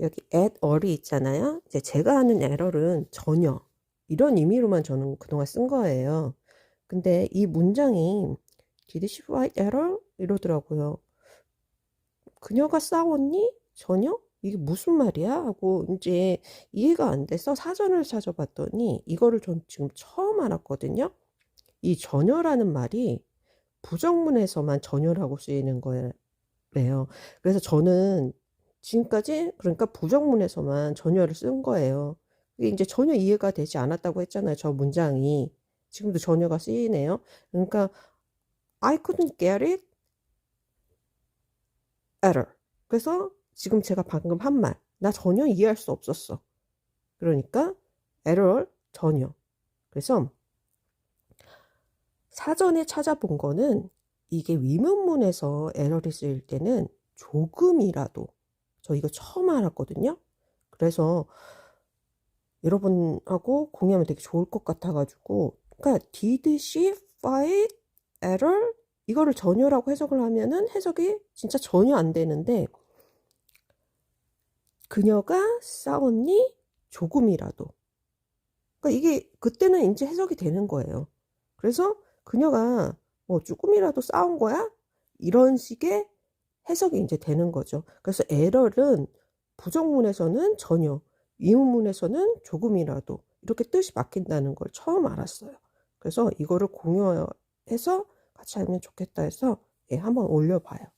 여기 at all이 있잖아요. 이제 제가 하는 에러는 전혀 이런 의미로만 저는 그동안 쓴 거예요. 근데 이 문장이 did she write error? 이러더라고요. 그녀가 싸웠니? 전혀? 이게 무슨 말이야? 하고 이제 이해가 안 돼서 사전을 찾아봤더니 이거를 전 지금 처음 알았거든요. 이 전혀라는 말이 부정문에서만 전혀라고 쓰이는 거예요. 그래서 저는 지금까지 그러니까 부정문에서만 전혀를 쓴 거예요. 이게 이제 전혀 이해가 되지 않았다고 했잖아요. 저 문장이. 지금도 전혀가 쓰이네요. 그러니까 I couldn't get it error. 그래서 지금 제가 방금 한 말, 나 전혀 이해할 수 없었어. 그러니까 error 전혀. 그래서 사전에 찾아본 거는 이게 위문문에서 에러를 쓰일 때는 조금이라도 저 이거 처음 알았거든요. 그래서 여러분하고 공유하면 되게 좋을 것 같아가지고 그러니까 did she find error 이거를 전혀라고 해석을 하면은 해석이 진짜 전혀 안 되는데 그녀가 싸웠니 조금이라도 그러니까 이게 그때는 이제 해석이 되는 거예요. 그래서 그녀가 뭐 조금이라도 싸운 거야? 이런 식의 해석이 이제 되는 거죠. 그래서 에러는 부정문에서는 전혀, 위문문에서는 조금이라도 이렇게 뜻이 바뀐다는 걸 처음 알았어요. 그래서 이거를 공유해서 같이 알면 좋겠다 해서 예, 한번 올려봐요.